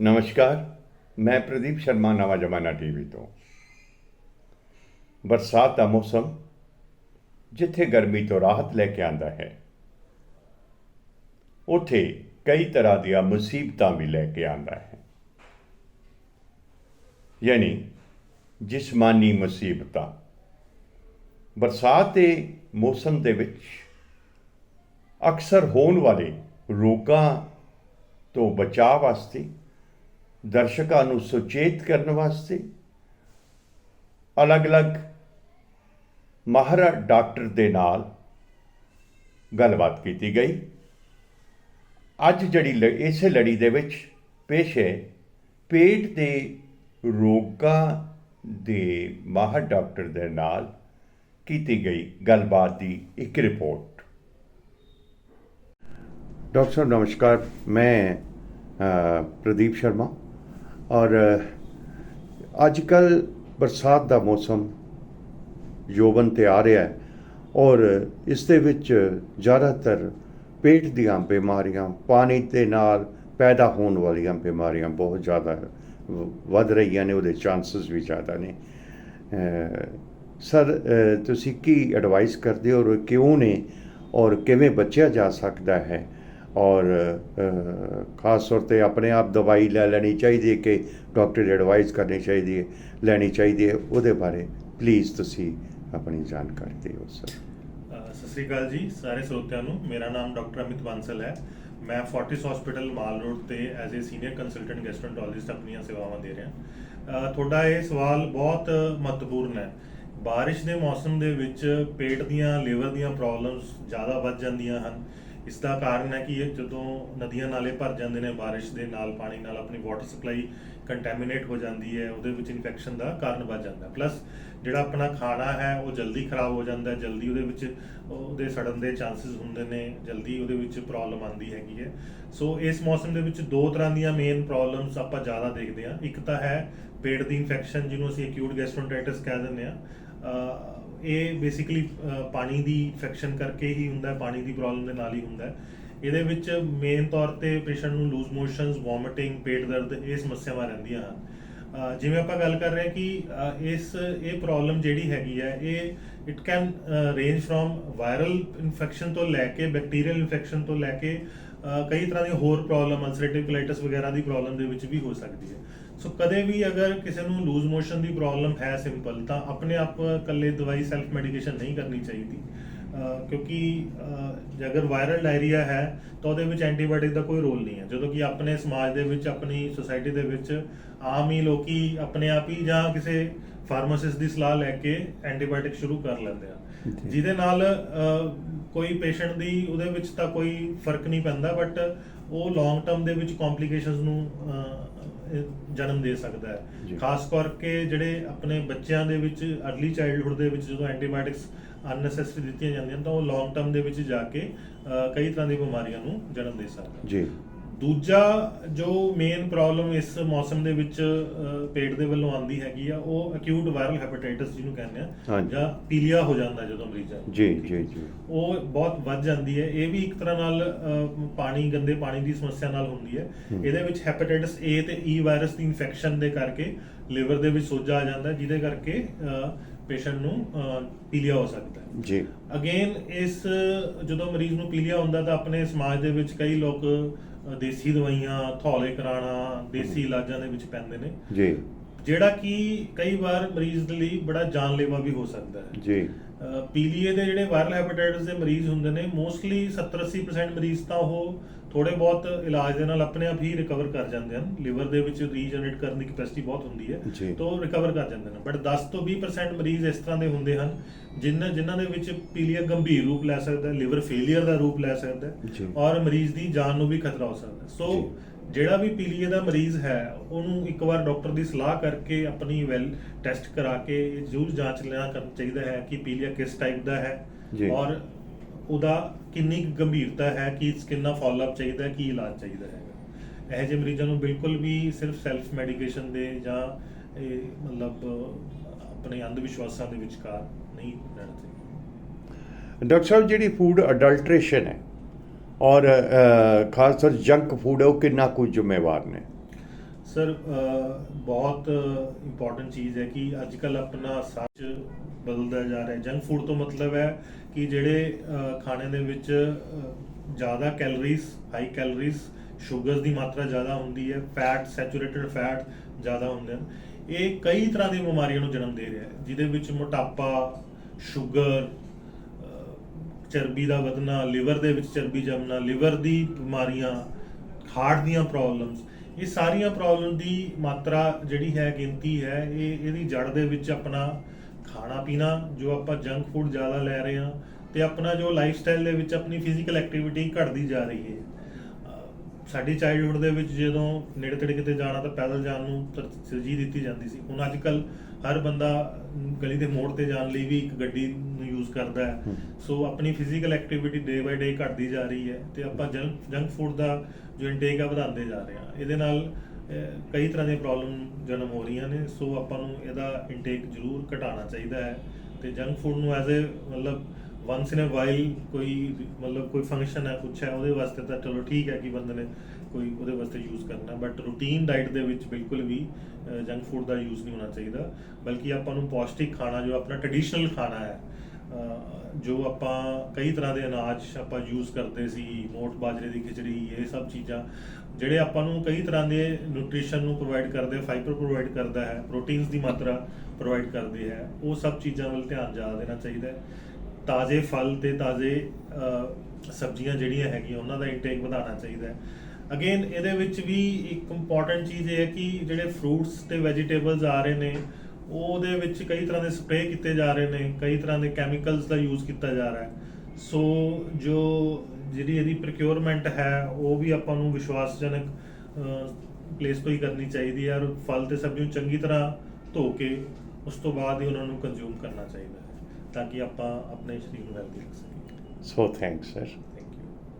ਨਮਸਕਾਰ, ਮੈਂ ਪ੍ਰਦੀਪ ਸ਼ਰਮਾ, ਨਵਾਂ ਜਮਾਨਾ ਟੀਵੀ ਤੋਂ। ਬਰਸਾਤ ਦਾ ਮੌਸਮ ਜਿੱਥੇ ਗਰਮੀ ਤੋਂ ਰਾਹਤ ਲੈ ਕੇ ਆਂਦਾ ਹੈ, ਉੱਥੇ ਕਈ ਤਰ੍ਹਾਂ ਦੀਆਂ ਮੁਸੀਬਤਾਂ ਵੀ ਲੈ ਕੇ ਆਂਦਾ ਹੈ। ਯਾਨੀ ਜਿਸਮਾਨੀ ਮੁਸੀਬਤਾਂ। ਬਰਸਾਤ ਦੇ ਮੌਸਮ ਦੇ ਵਿੱਚ ਅਕਸਰ ਹੋਣ ਵਾਲੇ ਰੋਗਾਂ ਤੋਂ ਬਚਾਅ ਵਾਸਤੇ ਦਰਸ਼ਕਾਂ ਨੂੰ ਸੁਚੇਤ ਕਰਨ ਵਾਸਤੇ ਅਲੱਗ-ਅਲੱਗ ਮਹਾਰਾ ਡਾਕਟਰ ਦੇ ਨਾਲ ਗੱਲਬਾਤ ਕੀਤੀ ਗਈ। ਅੱਜ ਜਿਹੜੀ ਇਸੇ ਲੜੀ ਦੇ ਵਿੱਚ ਪੇਸ਼ ਹੈ, ਪੇਟ ਦੇ ਰੋਗਾਂ ਦੇ ਮਾਹਰ ਡਾਕਟਰ ਦੇ ਨਾਲ ਕੀਤੀ ਗਈ ਗੱਲਬਾਤ ਦੀ ਇੱਕ ਰਿਪੋਰਟ। ਡਾਕਟਰ ਨਮਸਕਾਰ। ਮੈਂ ਪ੍ਰਦੀਪ ਸ਼ਰਮਾ। ਔਰ ਅੱਜ ਕੱਲ ਬਰਸਾਤ ਦਾ ਮੌਸਮ ਯੋਵਨ ਤੇ ਆ ਰਿਹਾ ਹੈ ਔਰ ਇਸ ਦੇ ਵਿੱਚ ਜ਼ਿਆਦਾਤਰ ਪੇਟ ਦੀਆਂ ਬਿਮਾਰੀਆਂ, ਪਾਣੀ ਦੇ ਨਾਲ ਪੈਦਾ ਹੋਣ ਵਾਲੀਆਂ ਬਿਮਾਰੀਆਂ ਬਹੁਤ ਜ਼ਿਆਦਾ ਵੱਧ ਰਹੀਆਂ ਨੇ, ਉਹਦੇ ਚਾਂਸਸ ਵੀ ਜ਼ਿਆਦਾ ਨੇ। ਸਰ ਤੁਸੀਂ ਕੀ ਐਡਵਾਈਸ ਕਰਦੇ ਹੋ ਔਰ ਕਿਉਂ ਨੇ ਔਰ ਕਿਵੇਂ ਬਚਿਆ ਜਾ ਸਕਦਾ ਹੈ? ਔਰ ਖਾਸ ਤੌਰ ਤੇ ਆਪਣੇ ਆਪ ਦਵਾਈ ਲੈ ਲੈਣੀ ਚਾਹੀਦੀ ਹੈ ਕਿ ਡਾਕਟਰ ਦੀ ਐਡਵਾਈਸ ਕਰਨੀ ਚਾਹੀਦੀ ਹੈ, ਲੈਣੀ ਚਾਹੀਦੀ ਹੈ, ਉਹਦੇ ਬਾਰੇ ਪਲੀਜ਼ ਤੁਸੀਂ ਆਪਣੀ ਜਾਣਕਾਰੀ ਦਿਓ ਸਰ ਸਤਿ ਸ੍ਰੀ ਅਕਾਲ ਜੀ ਸਾਰੇ ਸਰੋਤਿਆਂ ਨੂੰ। ਮੇਰਾ ਨਾਮ ਡਾਕਟਰ ਅਮਿਤ ਬਾਂਸਲ ਹੈ। ਮੈਂ ਫੋਰਟਿਸ ਹਸਪੀਟਲ ਮਾਲ ਰੋਡ ਤੇ as a senior consultant gastroenterologist ਆਪਣੀਆਂ ਸੇਵਾਵਾਂ ਦੇ ਰਿਹਾ। ਤੁਹਾਡਾ ਇਹ ਸਵਾਲ ਬਹੁਤ ਮਹੱਤਵਪੂਰਨ ਹੈ। ਬਾਰਿਸ਼ ਦੇ ਮੌਸਮ ਦੇ ਵਿੱਚ ਪੇਟ ਦੀਆਂ, ਲੀਵਰ ਦੀਆਂ ਪ੍ਰੋਬਲਮਸ ਜ਼ਿਆਦਾ ਵੱਧ ਜਾਂਦੀਆਂ ਹਨ। ਇਸ ਦਾ ਕਾਰਨ ਹੈ ਕਿ ਇਹ ਜਦੋਂ ਨਦੀਆਂ ਨਾਲੇ ਭਰ ਜਾਂਦੇ ਨੇ, ਬਾਰਿਸ਼ ਦੇ ਨਾਲ ਪਾਣੀ ਨਾਲ ਆਪਣੀ ਵਾਟਰ ਸਪਲਾਈ ਕੰਟੈਮੀਨੇਟ ਹੋ ਜਾਂਦੀ ਹੈ, ਉਹਦੇ ਵਿੱਚ ਇਨਫੈਕਸ਼ਨ ਦਾ ਕਾਰਨ ਬਣ ਜਾਂਦਾ। ਪਲੱਸ ਜਿਹੜਾ ਆਪਣਾ ਖਾਣਾ ਹੈ, ਉਹ ਜਲਦੀ ਖਰਾਬ ਹੋ ਜਾਂਦਾ, ਜਲਦੀ ਉਹਦੇ ਵਿੱਚ ਉਹਦੇ ਸੜਨ ਦੇ ਚਾਂਸਸ ਹੁੰਦੇ ਨੇ, ਜਲਦੀ ਉਹਦੇ ਵਿੱਚ ਪ੍ਰੋਬਲਮ ਆਉਂਦੀ ਹੈਗੀ ਹੈ। ਸੋ ਇਸ ਮੌਸਮ ਦੇ ਵਿੱਚ ਦੋ ਤਰ੍ਹਾਂ ਦੀਆਂ ਮੇਨ ਪ੍ਰੋਬਲਮਸ ਆਪਾਂ ਜ਼ਿਆਦਾ ਦੇਖਦੇ ਹਾਂ। ਇੱਕ ਤਾਂ ਹੈ ਪੇਟ ਦੀ ਇਨਫੈਕਸ਼ਨ ਜਿਹਨੂੰ ਅਸੀਂ ਅਕਿਊਟ ਗੈਸਟ੍ਰੋਐਂਟਰਾਈਟਿਸ ਕਹਿ ਦਿੰਦੇ ਆ ਇਹ ਬੇਸਿਕਲੀ ਪਾਣੀ ਦੀ ਇਨਫੈਕਸ਼ਨ ਕਰਕੇ ਹੀ ਹੁੰਦਾ, ਪਾਣੀ ਦੀ ਪ੍ਰੋਬਲਮ ਦੇ ਨਾਲ ਹੀ ਹੁੰਦਾ ਇਹਦੇ ਵਿੱਚ ਮੇਨ ਤੌਰ ਤੇ ਪੇਸ਼ੈਂਟ ਨੂੰ ਲੂਜ਼ ਮੋਸ਼ਨਸ ਵੋਮਿਟਿੰਗ ਪੇਟ ਦਰਦ ਇਹ ਸਮੱਸਿਆਵਾਂ ਰਹਿੰਦੀਆਂ ਹਨ। ਜਿਵੇਂ ਆਪਾਂ ਗੱਲ ਕਰ ਰਹੇ ਹਾਂ ਕਿ ਇਸ, ਇਹ ਪ੍ਰੋਬਲਮ ਜਿਹੜੀ ਹੈਗੀ ਹੈ, ਇਹ it can range from viral infection ਤੋਂ ਲੈ ਕੇ ਬੈਕਟੀਰੀਅਲ ਇਨਫੈਕਸ਼ਨ ਤੋਂ ਲੈ ਕੇ ਕਈ ਤਰ੍ਹਾਂ ਦੀਆਂ ਹੋਰ ਪ੍ਰੋਬਲਮ ਅਲਸਰੇਟਿਵ ਕੋਲਾਈਟਿਸ ਵਗੈਰਾ ਦੀ ਪ੍ਰੋਬਲਮ ਦੇ ਵਿੱਚ ਵੀ ਹੋ ਸਕਦੀ ਹੈ। ਸੋ ਕਦੇ ਵੀ ਅਗਰ ਕਿਸੇ ਨੂੰ ਲੂਜ਼ ਮੋਸ਼ਨ ਦੀ ਪ੍ਰੋਬਲਮ ਹੈ ਸਿੰਪਲ ਤਾਂ ਆਪਣੇ ਆਪ ਇਕੱਲੇ ਦਵਾਈ ਸੈਲਫ ਮੈਡੀਕੇਸ਼ਨ ਨਹੀਂ ਕਰਨੀ ਚਾਹੀਦੀ। ਕਿਉਂਕਿ ਅਗਰ ਵਾਇਰਲ ਡਾਇਰੀਆ ਹੈ ਤਾਂ ਉਹਦੇ ਵਿੱਚ ਐਂਟੀਬਾਇਓਟਿਕ ਦਾ ਕੋਈ ਰੋਲ ਨਹੀਂ ਹੈ। ਜਦੋਂ ਕਿ ਆਪਣੇ ਸਮਾਜ ਦੇ ਵਿੱਚ ਆਪਣੀ ਸੋਸਾਇਟੀ ਦੇ ਵਿੱਚ ਆਮ ਹੀ ਲੋਕੀ ਆਪਣੇ ਆਪ ਹੀ ਜਾਂ ਕਿਸੇ ਫਾਰਮਾਸਿਸਟ ਦੀ ਸਲਾਹ ਲੈ ਕੇ ਐਂਟੀਬਾਇਓਟਿਕ ਸ਼ੁਰੂ ਕਰ ਲੈਂਦੇ ਆ। ਜਿਹਦੇ ਨਾਲ ਕੋਈ ਪੇਸ਼ੈਂਟ ਦੀ ਉਹਦੇ ਵਿੱਚ ਤਾਂ ਕੋਈ ਫ਼ਰਕ ਨਹੀਂ ਪੈਂਦਾ ਬਟ ਉਹ ਲੌਂਗ ਟਰਮ ਦੇ ਵਿੱਚ ਕੰਪਲਿਕੇਸ਼ਨਸ ਨੂੰ ਜਨਮ ਦੇ ਸਕਦਾ। ਹੈ। ਖਾਸ ਕਰਕੇ ਜਿਹੜੇ ਆਪਣੇ ਬੱਚਿਆਂ ਦੇ ਵਿੱਚ अर्ਲੀ ਚਾਈਲਡਹੁੱਡ ਦੇ ਵਿੱਚ ਜਦੋਂ ਐਂਟੀਬਾਇਓਟਿਕਸ ਅਨਨੈਸੈਸਰੀ ਦਿੱਤੀਆਂ ਜਾਂਦੀਆਂ ਤਾਂ ਉਹ ਲੌਂਗ ਟਰਮ ਦੇ ਵਿੱਚ ਜਾ ਕੇ ਕਈ ਤਰ੍ਹਾਂ ਦੀ ਬਿਮਾਰੀਆਂ ਨੂੰ ਜਨਮ ਦੇ ਸਕਦਾ ਜੀ। ਦੂਜਾ ਜੋ ਮੇਨ ਪ੍ਰੋਬਲਮ ਇਸ ਮੌਸਮ ਦੇ ਵਿੱਚ ਪੇਟ ਦੇ ਵੱਲੋਂ ਆਉਂਦੀ ਹੈਗੀ ਆ ਉਹ ਅਕਿਊਟ ਵਾਇਰਲ ਹੈਪੇਟਾਈਟਸ ਜਿਹਨੂੰ ਕਹਿੰਦੇ ਆ। ਜਾਂ ਪੀਲੀਆ ਹੋ ਜਾਂਦਾ ਜਦੋਂ ਮਰੀਜ਼ਾਂ ਜੀ ਜੀ ਜੀ। ਉਹ ਬਹੁਤ ਵੱਧ ਜਾਂਦੀ ਹੈ। ਇਹ ਵੀ ਇੱਕ ਤਰ੍ਹਾਂ ਨਾਲ ਪਾਣੀ ਗੰਦੇ ਪਾਣੀ ਦੀ ਸਮੱਸਿਆ ਨਾਲ ਹੁੰਦੀ ਹੈ। ਇਹਦੇ ਵਿੱਚ ਹੈਪੇਟਾਈਟਸ A ਤੇ E ਵਾਇਰਸ ਦੀ ਇਨਫੈਕਸ਼ਨ ਦੇ ਕਰਕੇ ਲਿਵਰ ਦੇ ਵਿੱਚ ਸੋਜਾ ਆ ਜਾਂਦਾ ਜਿਹਦੇ ਕਰਕੇ ਪੇਸ਼ੈਂਟ ਨੂੰ ਪੀਲੀਆ ਹੋ ਸਕਦਾ ਹੈ। ਜੀ। ਅਗੇਨ ਇਸ ਜਦੋਂ ਮਰੀਜ਼ ਨੂੰ ਪੀਲੀਆ ਹੁੰਦਾ ਤਾਂ ਆਪਣੇ ਸਮਾਜ ਦੇ ਵਿੱਚ ਕਈ ਲੋਕ ਦੇਸੀ ਦਵਾਈਆਂ ਥੌਲੇ ਕਰਾਣਾ ਦੇਸੀ ਇਲਾਜਾਂ ਦੇ ਵਿੱਚ ਪੈਂਦੇ ਨੇ। ਜੀ। ਜਿਹੜਾ ਕਿ ਕਈ ਵਾਰ ਮਰੀਜ਼ ਦੇ ਲਈ ਬੜਾ ਜਾਨਲੇਵਾ ਵੀ ਹੋ ਸਕਦਾ ਹੈ। ਜੀ। ਪੀਲੀਏ ਦੇ ਜਿਹੜੇ ਵਾਇਰਲ ਹੈਪੇਟਾਈਟਸ ਦੇ ਮਰੀਜ਼ ਹੁੰਦੇ ਨੇ ਮੋਸਟਲੀ 70-80% ਮਰੀਜ਼ ਤਾਂ ਉਹ ਥੋੜੇ ਬਹੁਤ ਇਲਾਜ ਦੇ ਨਾਲ ਆਪਣੇ ਆਪ ਹੀ ਰਿਕਵਰ ਕਰ ਜਾਂਦੇ ਹਨ ਲਿਵਰ ਦੇ ਵਿੱਚ ਰੀਜਨਰੇਟ ਕਰਨ ਦੀ ਕੈਪੈਸਿਟੀ ਬਹੁਤ ਹੁੰਦੀ ਹੈ। ਤਾਂ ਉਹ ਰਿਕਵਰ ਕਰ ਜਾਂਦੇ ਨੇ ਬਟ 10 ਤੋਂ 20% ਮਰੀਜ਼ ਇਸ ਤਰ੍ਹਾਂ ਦੇ ਹੁੰਦੇ ਹਨ ਜਿਨ੍ਹਾਂ ਜਿਨ੍ਹਾਂ ਦੇ ਵਿੱਚ ਪੀਲੀਆ ਗੰਭੀਰ ਰੂਪ ਲੈ ਸਕਦਾ ਹੈ ਲਿਵਰ ਫੇਲਿਅਰ ਦਾ ਰੂਪ ਲੈ ਸਕਦਾ ਹੈ। ਔਰ ਮਰੀਜ਼ ਦੀ ਜਾਨ ਨੂੰ ਵੀ ਖਤਰਾ ਹੋ ਸਕਦਾ ਹੈ ਸੋ। ਜਿਹੜਾ ਵੀ ਪੀਲੀਏ ਦਾ ਮਰੀਜ਼ ਹੈ ਉਹਨੂੰ ਇੱਕ ਵਾਰ ਡਾਕਟਰ ਦੀ ਸਲਾਹ ਕਰਕੇ ਆਪਣੀ ਵੈਲ ਟੈਸਟ ਕਰਾ ਕੇ ਜ਼ਰੂਰ ਜਾਂਚ ਲੈਣਾ ਚਾਹੀਦਾ ਹੈ ਕਿ ਪੀਲੀਆ ਕਿਸ ਟਾਈਪ ਦਾ ਹੈ। ਔਰ ਉਹਦਾ ਕਿੰਨੀ ਕੁ ਗੰਭੀਰਤਾ ਹੈ, ਕਿ ਕਿੰਨਾ ਫਾਲੋਅਪ ਚਾਹੀਦਾ ਹੈ, ਕੀ ਇਲਾਜ ਚਾਹੀਦਾ ਹੈਗਾ। ਇਹੋ ਜਿਹੇ ਮਰੀਜ਼ਾਂ ਨੂੰ ਬਿਲਕੁਲ ਵੀ ਸਿਰਫ ਸੈਲਫ ਮੈਡੀਕੇਸ਼ਨ ਦੇ ਜਾਂ ਇਹ ਮਤਲਬ ਆਪਣੇ ਅੰਧ ਵਿਸ਼ਵਾਸਾਂ ਦੇ ਵਿਚਕਾਰ ਨਹੀਂ ਰਹਿਣਾ ਚਾਹੀਦਾ। ਡਾਕਟਰ ਸਾਹਿਬ, ਜਿਹੜੀ ਫੂਡ ਅਡਲਟ੍ਰੇਸ਼ਨ ਹੈ ਔਰ ਖਾਸ ਤੌਰ ਜੰਕ ਫੂਡ ਹੈ, ਉਹ ਕਿੰਨਾ ਕੁ ਜ਼ਿੰਮੇਵਾਰ ਨੇ? ਸਰ ਬਹੁਤ ਇੰਪੋਰਟੈਂਟ ਚੀਜ਼ ਹੈ ਕਿ ਅੱਜ ਕੱਲ ਆਪਣਾ ਸੱਚ ਬਦਲਦਾ ਜਾ ਰਿਹਾ ਹੈ। ਜੰਕ ਫੂਡ ਤੋਂ ਮਤਲਬ ਹੈ ਕਿ ਜਿਹੜੇ ਅ, ਖਾਣੇ ਦੇ ਵਿੱਚ ਜ਼ਿਆਦਾ ਕੈਲਰੀਜ਼ ਹਾਈ ਕੈਲਰੀਜ਼ ਸ਼ੂਗਰਸ ਦੀ ਮਾਤਰਾ ਜ਼ਿਆਦਾ ਹੁੰਦੀ ਹੈ ਫੈਟ ਸੈਚੂਰੇਟਡ ਫੈਟ ਜ਼ਿਆਦਾ ਹੁੰਦੇ ਹਨ। ਇਹ ਕਈ ਤਰ੍ਹਾਂ ਦੀਆਂ ਬਿਮਾਰੀਆਂ ਨੂੰ ਜਨਮ ਦੇ ਰਿਹਾ ਹੈ ਜਿਹਦੇ ਵਿੱਚ ਮੋਟਾਪਾ ਸ਼ੂਗਰ ਚਰਬੀ ਦਾ ਵਧਣਾ ਲਿਵਰ ਦੇ ਵਿੱਚ ਚਰਬੀ ਜੰਮਣਾ ਲਿਵਰ ਦੀ ਬਿਮਾਰੀਆਂ ਹਾਰਟ ਦੀਆਂ ਪ੍ਰੋਬਲਮਸ ਇਹ ਸਾਰੀਆਂ ਪ੍ਰੋਬਲਮ ਦੀ ਮਾਤਰਾ ਜਿਹੜੀ ਹੈ, ਗਿਣਤੀ ਹੈ, ਇਹ ਇਹਦੀ ਜੜ ਦੇ ਵਿੱਚ ਆਪਣਾ ਖਾਣਾ ਪੀਣਾ, ਜੋ ਆਪਾਂ ਜੰਕ ਫੂਡ ਜ਼ਿਆਦਾ ਲੈ ਰਹੇ ਹਾਂ ਤੇ ਆਪਣਾ ਜੋ ਲਾਈਫ ਸਟਾਈਲ ਦੇ ਵਿੱਚ ਆਪਣੀ ਫਿਜ਼ੀਕਲ ਐਕਟੀਵਿਟੀ ਘਟਦੀ ਜਾ ਰਹੀ ਹੈ। ਸਾਡੀ ਚਾਈਲਡਹੁੱਡ ਦੇ ਵਿੱਚ ਜਦੋਂ ਨੇੜੇ ਤੇੜੇ ਕਿਤੇ ਜਾਣਾ ਤਾਂ ਪੈਦਲ ਜਾਣ ਨੂੰ ਤਰ- ਤਰਜੀਹ ਦਿੱਤੀ ਜਾਂਦੀ ਸੀ। ਹੁਣ ਅੱਜ ਕੱਲ ਹਰ ਬੰਦਾ ਗਲੀ ਦੇ ਮੋੜ ਤੇ ਜਾਣ ਲਈ ਵੀ ਇੱਕ ਗੱਡੀ ਨੂੰ ਯੂਜ਼ ਕਰਦਾ ਹੈ। ਸੋ ਆਪਣੀ ਫਿਜ਼ੀਕਲ ਐਕਟੀਵਿਟੀ ਡੇ ਬਾਈ ਡੇ ਘਟਦੀ ਜਾ ਰਹੀ ਹੈ ਤੇ ਆਪਾਂ ਜੰਕ ਫੂਡ ਦਾ ਜੋ ਇਨਟੇਕ ਆ ਵਧਾਉਂਦੇ ਜਾ ਰਹੇ ਹਾਂ। ਇਹਦੇ ਨਾਲ ਕਈ ਤਰ੍ਹਾਂ ਦੀਆਂ ਪ੍ਰੋਬਲਮ ਜਨਮ ਹੋ ਰਹੀਆਂ ਨੇ ਸੋ ਆਪਾਂ ਨੂੰ ਇਹਦਾ ਇਨਟੇਕ ਜ਼ਰੂਰ ਘਟਾਉਣਾ ਚਾਹੀਦਾ ਹੈ। ਤੇ ਜੰਕ ਫੂਡ ਨੂੰ ਐਜ਼ ਅ ਮਤਲਬ ਵਾਂਸ ਇਨ ਅ ਵਾਈਲ ਕੋਈ ਮਤਲਬ ਕੋਈ ਫੰਕਸ਼ਨ ਹੈ, ਕੁਛ ਹੈ, ਉਹਦੇ ਵਾਸਤੇ ਤਾਂ ਚਲੋ ਠੀਕ ਹੈ ਕਿ ਬੰਦੇ ਨੇ ਕੋਈ ਉਹਦੇ ਵਾਸਤੇ ਯੂਜ਼ ਕਰਨਾ ਬਟ ਰੂਟੀਨ ਡਾਈਟ ਦੇ ਵਿੱਚ ਬਿਲਕੁਲ ਵੀ ਜੰਕ ਫੂਡ ਦਾ ਯੂਜ਼ ਨਹੀਂ ਹੋਣਾ ਚਾਹੀਦਾ। ਬਲਕਿ ਆਪਾਂ ਨੂੰ ਪੌਸ਼ਟਿਕ ਖਾਣਾ, ਜੋ ਆਪਣਾ ਟ੍ਰੈਡੀਸ਼ਨਲ ਖਾਣਾ ਹੈ ਜੋ ਆਪਾਂ ਕਈ ਤਰ੍ਹਾਂ ਦੇ ਅਨਾਜ ਆਪਾਂ ਯੂਜ਼ ਕਰਦੇ ਸੀ, ਮੋਠ, ਬਾਜਰੇ ਦੀ ਖਿਚੜੀ, ਇਹ ਸਭ ਚੀਜ਼ਾਂ, ਜਿਹੜੇ ਆਪਾਂ ਨੂੰ ਕਈ ਤਰ੍ਹਾਂ ਦੇ ਨਿਊਟ੍ਰੀਸ਼ਨ ਨੂੰ ਪ੍ਰੋਵਾਈਡ ਕਰਦੇ ਫਾਈਬਰ ਪ੍ਰੋਵਾਈਡ ਕਰਦਾ ਹੈ ਪ੍ਰੋਟੀਨਸ ਦੀ ਮਾਤਰਾ ਪ੍ਰੋਵਾਈਡ ਕਰਦੇ ਹੈ, ਉਹ ਸਭ ਚੀਜ਼ਾਂ ਵੱਲ ਧਿਆਨ ਜ਼ਿਆਦਾ ਦੇਣਾ ਚਾਹੀਦਾ ਹੈ। ਤਾਜ਼ੇ ਫਲ ਤੇ ਤਾਜ਼ੇ ਸਬਜ਼ੀਆਂ ਜਿਹੜੀਆਂ ਹੈਗੀਆਂ, ਉਹਨਾਂ ਦਾ ਇਨਟੇਕ ਵਧਾਉਣਾ ਚਾਹੀਦਾ ਹੈ। ਅਗੇਨ ਇਹਦੇ ਵਿੱਚ ਵੀ ਇੱਕ ਇੰਪੋਰਟੈਂਟ ਚੀਜ਼ ਇਹ ਹੈ ਕਿ ਜਿਹੜੇ ਫਰੂਟਸ ਤੇ ਵੈਜੀਟੇਬਲਸ ਆ ਰਹੇ ਨੇ, ਉਹਦੇ ਵਿੱਚ ਕਈ ਤਰ੍ਹਾਂ ਦੇ ਸਪਰੇਅ ਕੀਤੇ ਜਾ ਰਹੇ ਨੇ, ਕਈ ਤਰ੍ਹਾਂ ਦੇ ਕੈਮੀਕਲਸ ਦਾ ਯੂਜ਼ ਕੀਤਾ ਜਾ ਰਿਹਾ ਹੈ। ਸੋ ਜੋ ਜਿਹੜੀ ਇਹਦੀ ਪ੍ਰੋਕਿਉਰਮੈਂਟ ਹੈ, ਉਹ ਵੀ ਆਪਾਂ ਨੂੰ ਵਿਸ਼ਵਾਸਜਨਕ ਪਲੇਸ ਤੋਂ ਹੀ ਕਰਨੀ ਚਾਹੀਦੀ ਹੈ ਔਰ ਫਲ ਤੇ ਸਬਜ਼ੀ ਨੂੰ ਚੰਗੀ ਤਰ੍ਹਾਂ ਧੋ ਕੇ ਉਸ ਤੋਂ ਬਾਅਦ ਹੀ ਉਹਨਾਂ ਨੂੰ ਕੰਜ਼ੂਮ ਕਰਨਾ ਚਾਹੀਦਾ ਤਾਂ ਕਿ ਆਪਾਂ ਆਪਣੇ ਸਰੀਰ ਨੂੰ ਹੈਲਦੀ ਰੱਖ ਸਕੀਏ। So thanks sir